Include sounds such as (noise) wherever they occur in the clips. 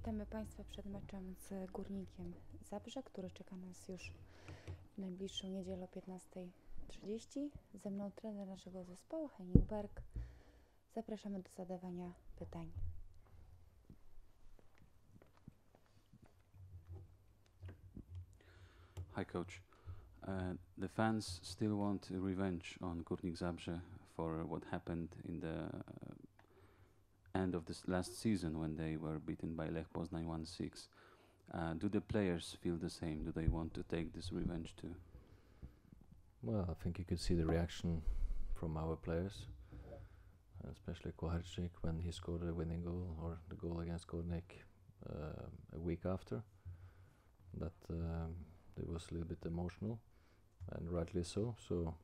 Witamy Państwa przed meczem z Górnikiem Zabrze, który czeka nas już w najbliższą niedzielę o 15.30. Ze mną trener naszego zespołu, Henning Berg. Zapraszamy do zadawania pytań. Hi, coach. Uh, the fans still want revenge on Górnik Zabrze for what happened in the end of this last season when they were beaten by Lech Poznań 1-6. Uh, do the players feel the same? Do they want to take this revenge too? Well, I think you could see the reaction from our players, especially Koharczyk when he scored a winning goal or the goal against Górnik uh, a week after. That um, it was a little bit emotional, and rightly so. So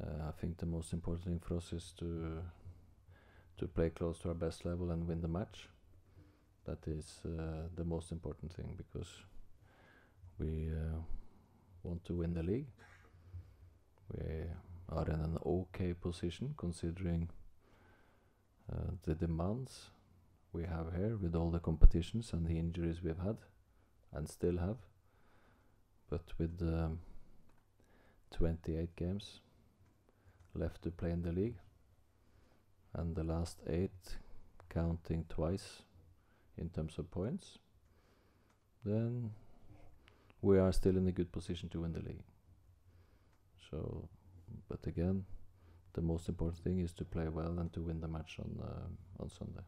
uh, I think the most important thing for us is to to play close to our best level and win the match. That is uh, the most important thing because we uh, want to win the league. We are in an okay position considering uh, the demands we have here with all the competitions and the injuries we've had and still have. But with um, 28 games left to play in the league, and the last eight counting twice in terms of points, then we are still in a good position to win the league. So, but again, the most important thing is to play well and to win the match on uh, on Sunday.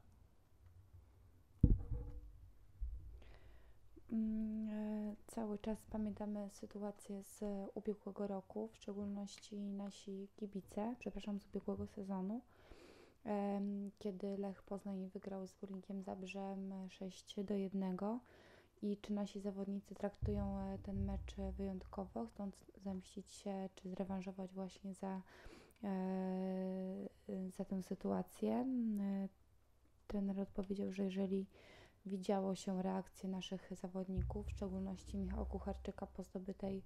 Mm, Cały czas pamiętamy sytuację z ubiegłego roku, w szczególności nasi kibice, przepraszam, z ubiegłego sezonu, kiedy Lech Poznań wygrał z Górnikiem Zabrzem 6 do 1 i czy nasi zawodnicy traktują e, ten mecz wyjątkowo, chcąc zemścić się czy zrewanżować właśnie za, e, za tę sytuację. E, Trener odpowiedział, że jeżeli widziało się reakcję naszych zawodników, w szczególności Michała Kucharczyka po zdobytej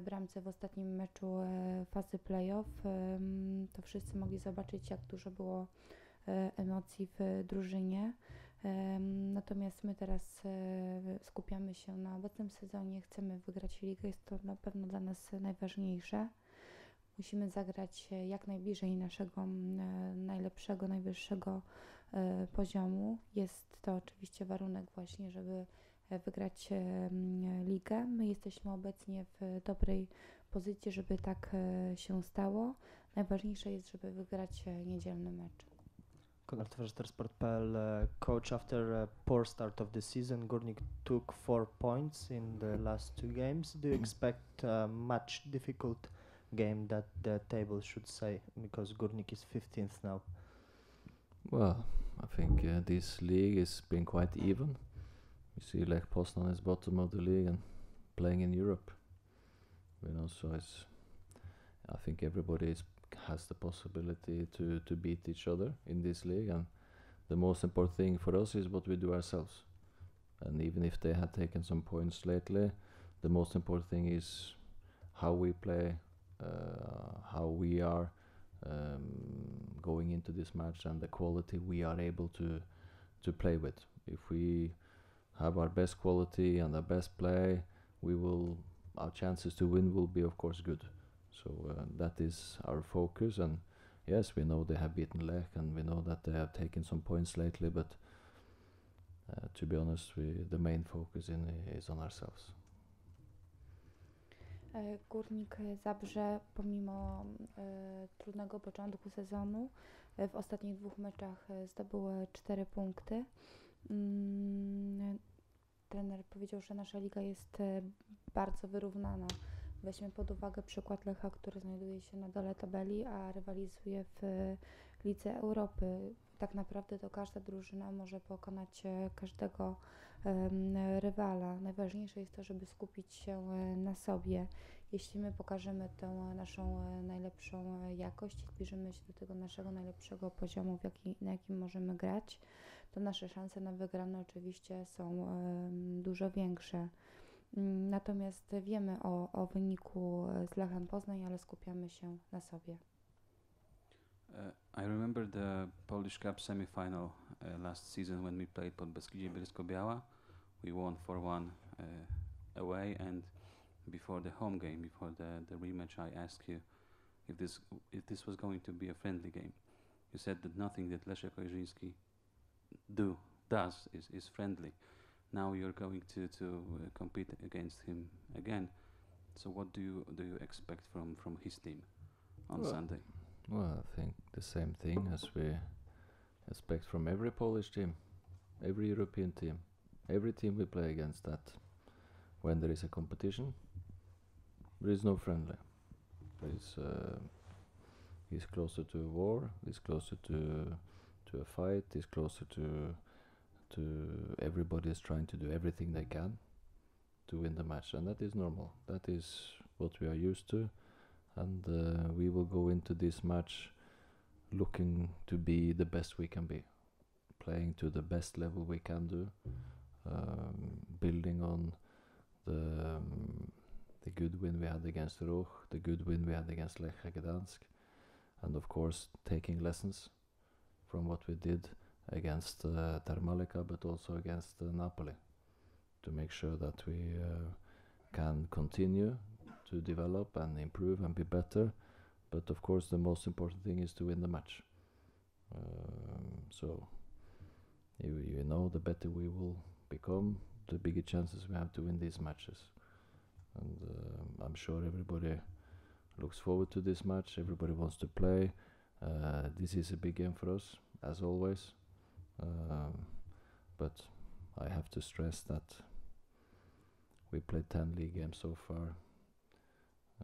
bramce w ostatnim meczu e, fazy playoff. Em, To wszyscy mogli zobaczyć, jak dużo było e, emocji w drużynie. Natomiast my teraz e, skupiamy się na obecnym sezonie, chcemy wygrać ligę, jest to na pewno dla nas najważniejsze. Musimy zagrać e, jak najbliżej naszego e, najlepszego, najwyższego e, poziomu. Jest to oczywiście warunek właśnie, żeby e, wygrać e, ligę. My jesteśmy obecnie w dobrej pozycji, żeby tak e, się stało. Najważniejsze jest, żeby wygrać e, niedzielny mecz. Konrad Sport.pl, coach after a poor start of the season, Górnik took four points in the last two games. Do you expect a much difficult game that the table should say because Górnik is 15th now? Well, I think uh, this league has been quite even. You see, Lech Poznan is bottom of the league and playing in Europe. You know, so it's. I think everybody is, has the possibility to to beat each other in this league, and the most important thing for us is what we do ourselves. And even if they had taken some points lately, the most important thing is how we play, uh, how we are um, going into this match and the quality we are able to to play with. If we have our best quality and our best play, we will our chances to win will be of course good. So uh, that is our focus and yes, we know they have beaten Lech and we know that they have taken some points lately, but uh, to be honest, we the main focus in is on ourselves. Górnik Zabrze pomimo e, trudnego początku sezonu w ostatnich dwóch meczach zdobył e, cztery punkty. Mm, trener powiedział, że nasza liga jest e, bardzo wyrównana. Weźmy pod uwagę przykład Lecha, który znajduje się na dole tabeli, a rywalizuje w e, Lidze Europy. Tak naprawdę to każda drużyna może pokonać e, każdego rywala. Najważniejsze jest to, żeby skupić się na sobie. Jeśli my pokażemy tę naszą najlepszą jakość zbliżymy się do tego naszego najlepszego poziomu, jaki, na jakim możemy grać, to nasze szanse na wygraną oczywiście są dużo większe. Mm, Natomiast wiemy o, o wyniku e, z Lechem Poznań, ale skupiamy się na sobie. Uh, I remember the Polish Cup semi-final uh, last season when we played Podbeskidzie Bielsko-Biała. We won 4-1 uh, away, and before the home game, before the, the rematch, I asked you if this if this was going to be a friendly game. You said that nothing that Leszek Ojrzyński do does is, is friendly. Now you're going to to uh, compete against him again. So what do you do you expect from from his team on Well, Sunday? Well, I think the same thing as we expect from every Polish team, every European team, every team we play against. That when there is a competition, there is no friendly. There is uh, he's closer to war. He's closer to to a fight. is closer to to everybody is trying to do everything they can to win the match, and that is normal. That is what we are used to and uh, we will go into this match looking to be the best we can be, playing to the best level we can do, um, building on the um, the good win we had against Roch, the good win we had against Lech Gdansk, and of course taking lessons from what we did against uh, Termalika, but also against uh, Napoli, to make sure that we uh, can continue to develop and improve and be better. But of course, the most important thing is to win the match. Um, so, you, you know, the better we will become, the bigger chances we have to win these matches. And um I'm sure everybody looks forward to this match. Everybody wants to play. Uh, this is a big game for us, as always. Um, but I have to stress that we played 10 league games so far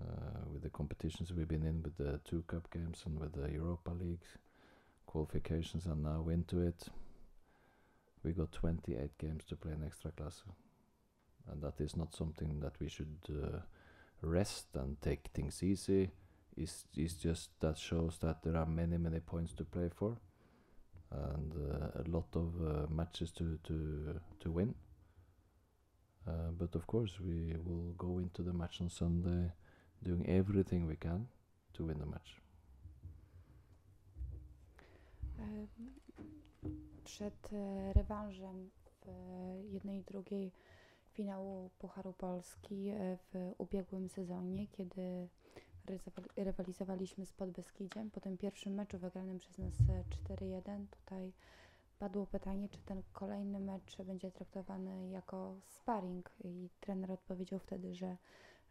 uh, with the competitions we've been in with the two cup games and with the Europa League qualifications and now into it we got 28 games to play in extra class and that is not something that we should uh, rest and take things easy it's, it's just that shows that there are many many points to play for and uh, a lot of uh, matches to to to win uh, but of course we will go into the match on Sunday doing everything we can to win the match. Em, Przed rewanżem w jednej i drugiej finału Pucharu Polski w ubiegłym sezonie, kiedy rywalizowaliśmy z Podbeskidziem, po tym pierwszym meczu wygranym przez nas e, 4-1, tutaj padło pytanie, czy ten kolejny mecz będzie traktowany jako sparring. I trener odpowiedział wtedy, że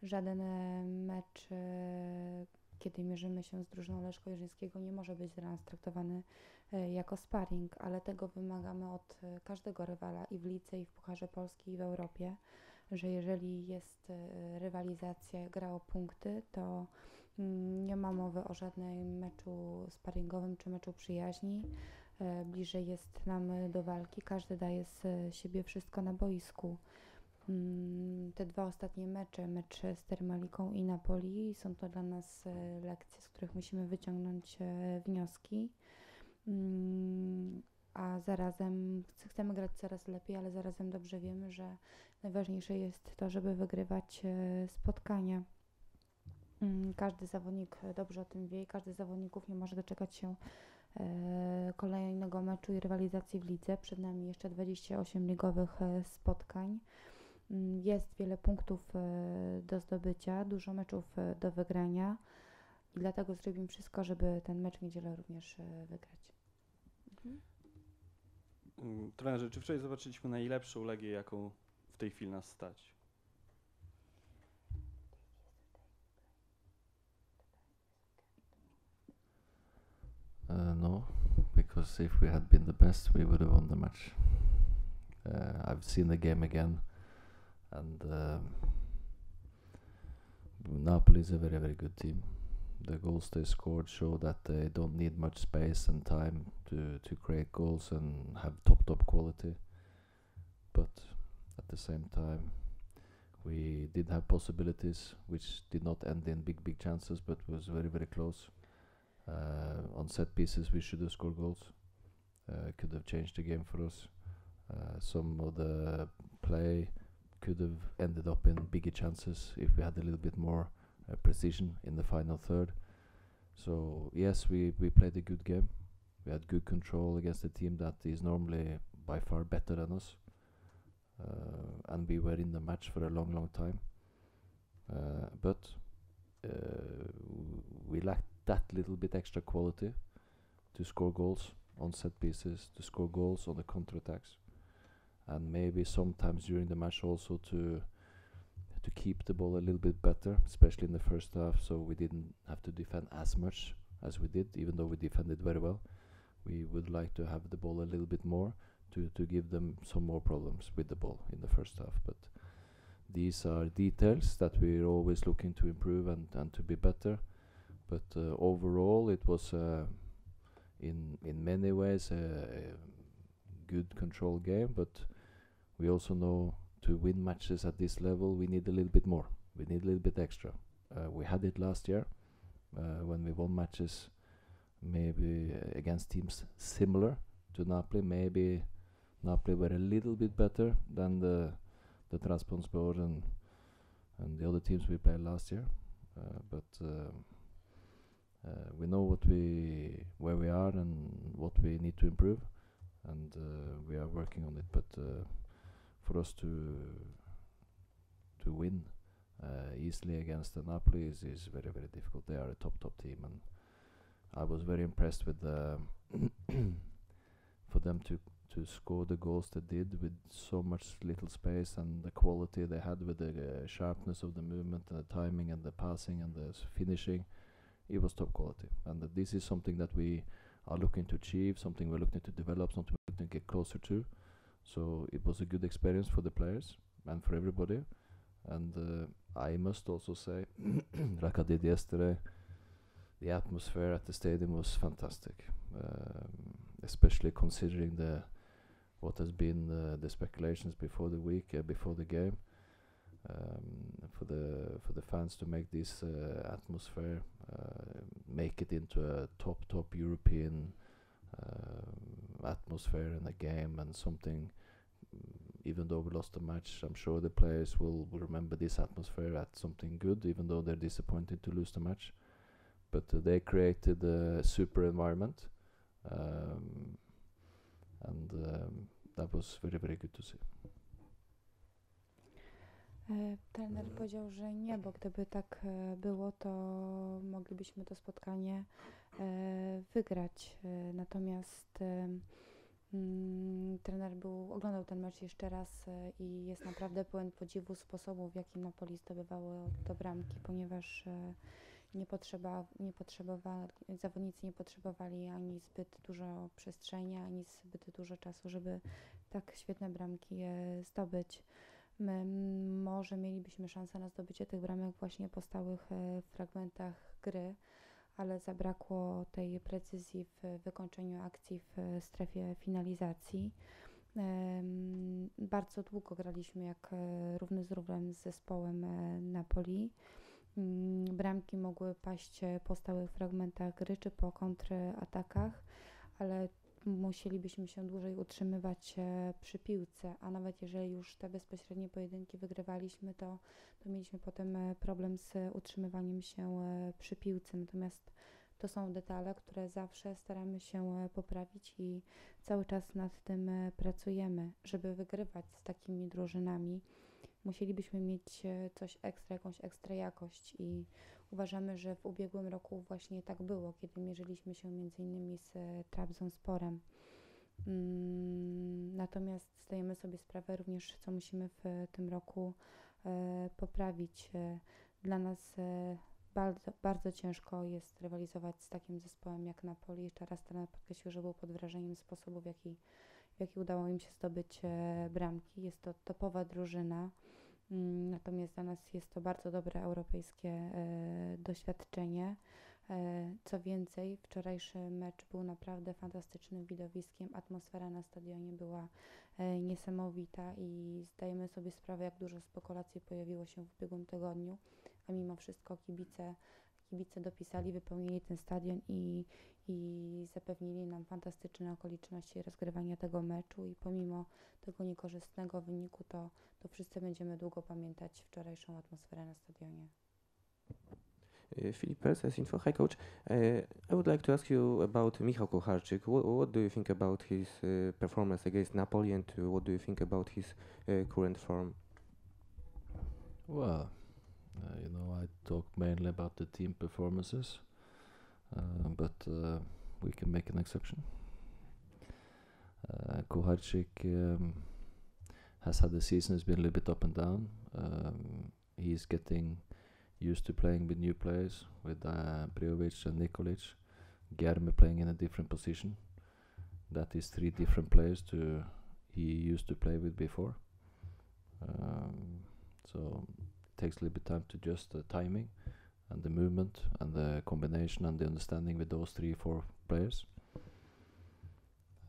żaden e, mecz, e, kiedy mierzymy się z drużyną Leszko Jerzyńskiego, nie może być dla nas traktowany e, jako sparring, ale tego wymagamy od e, każdego rywala i w Lidze, i w Pucharze Polski, i w Europie, że jeżeli jest e, rywalizacja, gra o punkty, to mm, nie ma mowy o żadnym meczu sparringowym czy meczu przyjaźni. E, Bliżej jest nam do walki, każdy daje z siebie wszystko na boisku. Mm, Te dwa ostatnie mecze, mecz z Termaliką i Napoli, są to dla nas e, lekcje, z których musimy wyciągnąć wnioski. Zarazem ch- chcemy grać coraz lepiej, ale zarazem dobrze wiemy, że najważniejsze jest to, żeby wygrywać e, spotkania. Mm, Każdy zawodnik dobrze o tym wie i każdy z zawodników nie może doczekać się e, kolejnego meczu i rywalizacji w lidze. Przed nami jeszcze 28 ligowych e, spotkań. Mm, Jest wiele punktów do zdobycia, dużo meczów do wygrania i dlatego zrobimy wszystko, żeby ten mecz w niedzielę również wygrać. Mhm. Mm, Trenerze, czy wczoraj zobaczyliśmy najlepszą Legię, jaką w tej chwili nas stać? Uh, no, because if we had been the best, we would have won the match. Uh, I've seen the game again, and um, Napoli is a very, very good team. The goals they scored show that they don't need much space and time to, to create goals and have top, top quality. But at the same time, we did have possibilities which did not end in big, big chances, but was very, very close. Uh, on set pieces, we should have scored goals. Uh, could have changed the game for us. Uh, some of the play could have ended up in bigger chances if we had a little bit more uh, precision in the final third. So yes, we we played a good game. We had good control against a team that is normally by far better than us, uh, and we were in the match for a long, long time. Uh, but uh, we lacked that little bit extra quality to score goals on set pieces, to score goals on the counter attacks, and maybe sometimes during the match also to to keep the ball a little bit better, especially in the first half, so we didn't have to defend as much as we did, even though we defended very well. We would like to have the ball a little bit more to to give them some more problems with the ball in the first half, but. These are details that we're always looking to improve and, and to be better, but uh, overall it was uh, in in many ways a, a good control game. But we also know to win matches at this level we need a little bit more. We need a little bit extra. Uh, we had it last year uh, when we won matches, maybe against teams similar to Napoli. Maybe Napoli were a little bit better than the the Trabzonspor and and the other teams we played last year. Uh, but um, uh, we know what we where we are and what we need to improve, and uh, we are working on it. But uh, for us to to win. Uh, easily against the Napoli is, is very very difficult. They are a top top team, and I was very impressed with the (coughs) for them to to score the goals they did with so much little space and the quality they had with the uh, sharpness of the movement and the timing and the passing and the finishing. It was top quality. And that this is something that we are looking to achieve something we're looking to develop something we're looking to get closer to so it was a good experience for the players and for everybody. And uh, I must also say (clears throat) like I did yesterday the atmosphere at the stadium was fantastic. Um, especially considering the what has been uh, the speculations before the week uh, before the game um, for the for the fans to make this uh, atmosphere uh, make it into a top top European um, atmosphere in the game and something mm, even though we lost the match I'm sure the players will, will remember this atmosphere at something good even though they're disappointed to lose the match. But uh, they created a super environment um, and um, that was very very good to see Trener powiedział, że nie, bo gdyby tak e, było, to moglibyśmy to spotkanie e, wygrać. E, Natomiast e, mm, trener był, oglądał ten mecz jeszcze raz e, i jest naprawdę pełen podziwu sposobu, w jaki Napoli zdobywało do bramki, ponieważ e, nie, potrzeba, nie potrzebowali, zawodnicy nie potrzebowali ani zbyt dużo przestrzeni, ani zbyt dużo czasu, żeby tak świetne bramki e, zdobyć. My może mielibyśmy szansę na zdobycie tych bramek właśnie po stałych e, fragmentach gry, ale zabrakło tej precyzji w wykończeniu akcji w e, strefie finalizacji. Em, Bardzo długo graliśmy jak e, równy z równem z zespołem e, Napoli. Bramki mogły paść e, po stałych fragmentach gry czy po kontratakach, ale musielibyśmy się dłużej utrzymywać e, przy piłce, a nawet jeżeli już te bezpośrednie pojedynki wygrywaliśmy, to, to mieliśmy potem e, problem z utrzymywaniem się e, przy piłce. Natomiast to są detale, które zawsze staramy się poprawić i cały czas nad tym pracujemy, żeby wygrywać z takimi drużynami. Musielibyśmy mieć coś ekstra, jakąś ekstra jakość i uważamy, że w ubiegłym roku właśnie tak było, kiedy mierzyliśmy się innymi z e, Trabzonsporem. Mm, Natomiast zdajemy sobie sprawę również, co musimy w e, tym roku e, poprawić. Dla nas bardzo, bardzo ciężko jest rywalizować z takim zespołem jak Napoli. Jeszcze raz trener podkreślił, że był pod wrażeniem sposobu, w jaki, w jaki udało im się zdobyć bramki. Jest to topowa drużyna. Mm, Natomiast dla nas jest to bardzo dobre europejskie e, doświadczenie. E, Co więcej, wczorajszy mecz był naprawdę fantastycznym widowiskiem. Atmosfera na stadionie była e, niesamowita i zdajemy sobie sprawę, jak dużo spekulacji pojawiło się w ubiegłym tygodniu, a mimo wszystko kibice, kibice dopisali, wypełnili ten stadion i, i zapewnili nam fantastyczne okoliczności rozgrywania tego meczu i pomimo tego niekorzystnego wyniku, to, to wszyscy będziemy długo pamiętać wczorajszą atmosferę na stadionie. Uh, Filip Perces, Info. Hi, coach. Uh, I would like to ask you about Michał Kucharczyk. What, what do you think about his uh, performance against Napoli, and what do you think about his uh, current form? Well, you know, I talk mainly about the team performances, uh, but uh, we can make an exception. Uh, um, has had the season it's been a little bit up and down. Um, he's getting used to playing with new players, with uh, and Nikolic. Germe playing in a different position. That is three different players to he used to play with before. Um, so takes a little bit time to adjust the timing and the movement and the combination and the understanding with those three four players.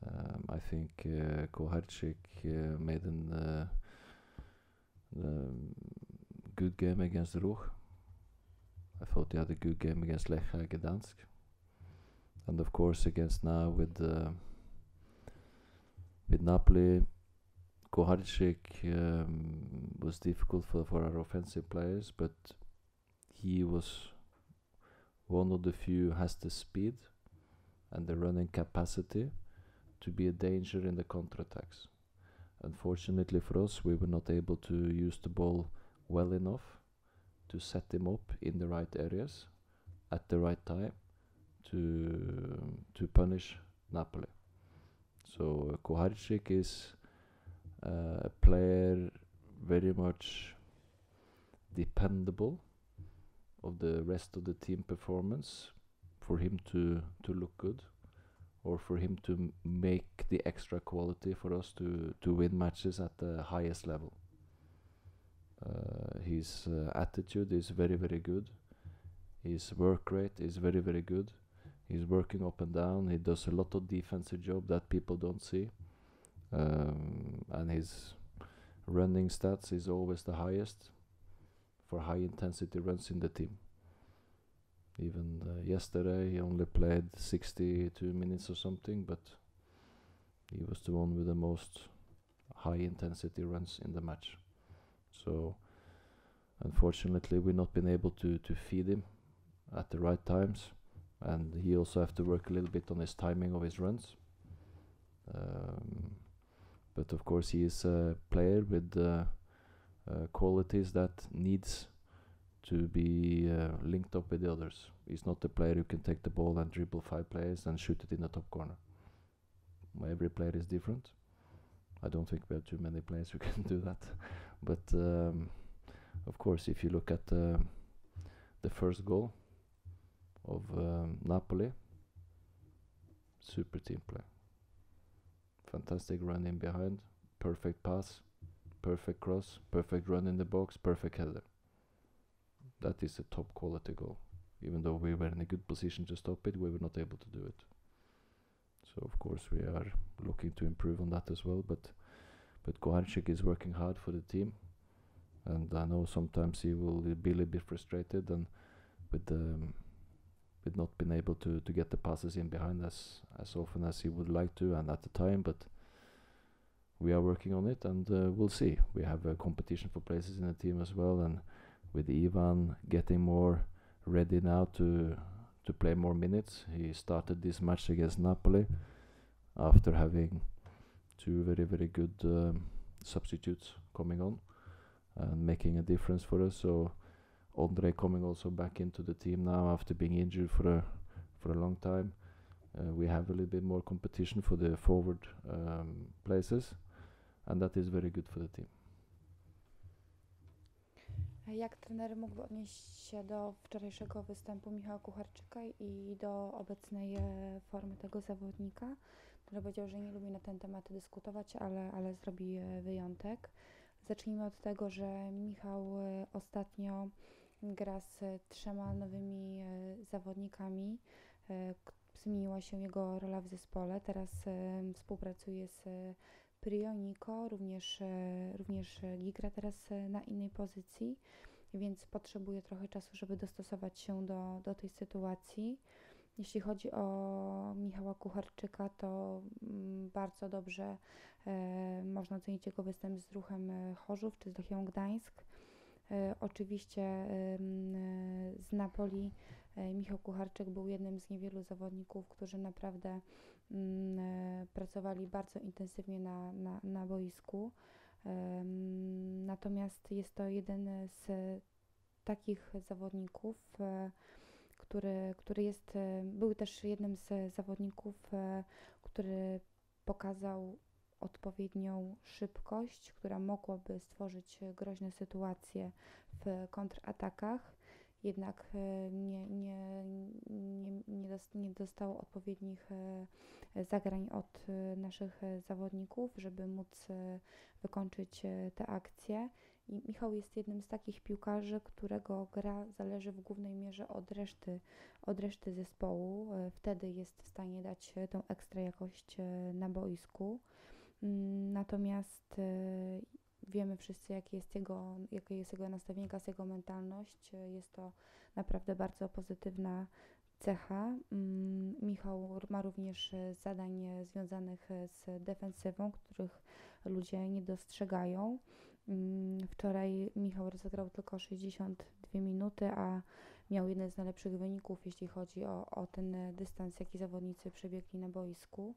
Um, I think uh, Koharczyk uh, made an uh, um, good game against Ruch. I thought he had a good game against Lech Gdansk. And of course against now with uh, with Napoli, Koharczyk um, was difficult for, for our offensive players, but he was one of the few has the speed and the running capacity to be a danger in the counterattacks. Unfortunately for us, we were not able to use the ball well enough to set him up in the right areas at the right time to to punish Napoli. So uh, Koharczyk is a player very much dependable of the rest of the team performance for him to to look good or for him to make the extra quality for us to to win matches at the highest level. Uh, his uh, attitude is very very good. His work rate is very very good. He's working up and down. He does a lot of defensive job that people don't see, um, and his running stats is always the highest for high intensity runs in the team. Even uh, yesterday, he only played 62 minutes or something, but he was the one with the most high intensity runs in the match. So, unfortunately, we've not been able to, to feed him at the right times, and he also have to work a little bit on his timing of his runs. Um, but of course, he is a player with uh, uh, qualities that needs to be uh, linked up with the others. He's not a player who can take the ball and dribble five players and shoot it in the top corner. Every player is different. I don't think we have too many players who (laughs) can do that. But um, of course, if you look at uh, the first goal of um, Napoli, super team play. Fantastic run in behind, perfect pass, perfect cross, perfect run in the box, perfect header. That is a top quality goal. Even though we were in a good position to stop it, we were not able to do it. So of course we are looking to improve on that as well. But but Koharczyk is working hard for the team, and I know sometimes he will be a little bit frustrated and with um, with not being able to to get the passes in behind as as often as he would like to and at the time. But we are working on it, and uh, we'll see. We have a competition for places in the team as well, and with Ivan getting more ready now to to play more minutes. He started this match against Napoli after having two very very good um, substitutes coming on and making a difference for us. So Andre coming also back into the team now after being injured for a for a long time. Uh, we have a little bit more competition for the forward um, places, and that is very good for the team. Jak trener mógłby odnieść się do wczorajszego występu Michała Kucharczyka i do obecnej e, formy tego zawodnika? Trener powiedział, że nie lubi na ten temat dyskutować, ale, ale zrobi e, wyjątek. Zacznijmy od tego, że Michał e, ostatnio gra z trzema nowymi zawodnikami. Zmieniła się jego rola w zespole. Teraz współpracuje z Prioniko, również, e, również Gigra teraz e, na innej pozycji, więc potrzebuje trochę czasu, żeby dostosować się do, do tej sytuacji. Jeśli chodzi o Michała Kucharczyka, to mm, bardzo dobrze e, można ocenić jego występ z ruchem e, Chorzów czy z Lechią Gdańsk. E, Oczywiście e, z Napoli e, Michał Kucharczyk był jednym z niewielu zawodników, którzy naprawdę mm, pracowali bardzo intensywnie na, na, na boisku. Natomiast jest to jeden z takich zawodników, który, który jest, był też jednym z zawodników, który pokazał odpowiednią szybkość, która mogłaby stworzyć e, groźne sytuacje w kontratakach, jednak e, nie, nie, nie, nie, dos- nie dostał odpowiednich e, zagrań od naszych zawodników, żeby móc wykończyć te akcje. I Michał jest jednym z takich piłkarzy, którego gra zależy w głównej mierze od reszty, od reszty zespołu. Wtedy jest w stanie dać tą ekstra jakość na boisku. Mm, Natomiast e, wiemy wszyscy, jakie jest jego, jakie jest jego nastawienie, jaka jest jego mentalność. E, Jest to naprawdę bardzo pozytywna cecha. Mm, Michał ma również e, zadań związanych z defensywą, których ludzie nie dostrzegają. Mm, Wczoraj Michał rozegrał tylko 62 minuty, a miał jeden z najlepszych wyników, jeśli chodzi o, o ten dystans, jaki zawodnicy przebiegli na boisku.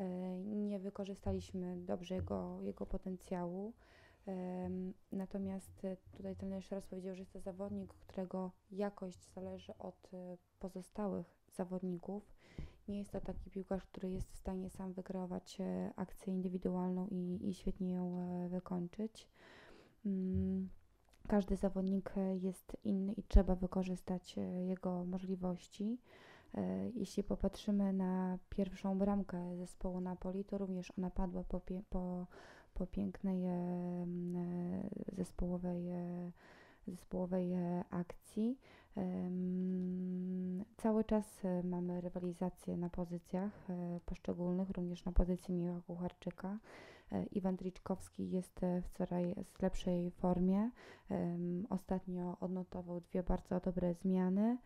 E, Nie wykorzystaliśmy dobrze jego, jego potencjału. Natomiast e, tutaj jeszcze raz powiedział, że jest to zawodnik, którego jakość zależy od e, pozostałych zawodników. Nie jest to taki piłkarz, który jest w stanie sam wykreować akcję indywidualną i, i świetnie ją wykończyć. Mm, Każdy zawodnik jest inny i trzeba wykorzystać jego możliwości. E, Jeśli popatrzymy na pierwszą bramkę zespołu Napoli, to również ona padła po, pie- po, po pięknej e, e, zespołowej, zespołowej akcji. Cały czas mamy rywalizację na pozycjach poszczególnych, również na pozycji Miła Kucharczyka. Iwan Triczkowski jest w coraz lepszej formie. Ostatnio odnotował dwie bardzo dobre zmiany.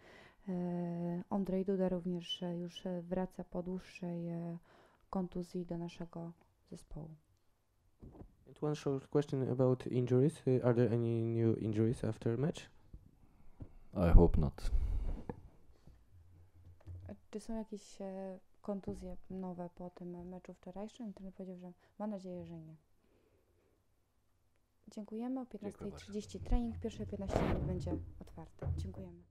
E, Andrzej Duda również e, już e, wraca po dłuższej kontuzji do naszego zespołu. And one short question about injuries. Are there any new injuries after match? I hope not. Czy są jakieś e, kontuzje nowe po tym meczu wczorajszym? Trener powiedział, że ma nadzieję, że nie. Dziękujemy. O Dziękuję bardzo. 15.30 trening. Pierwsze 15 minut będzie otwarte. Dziękujemy.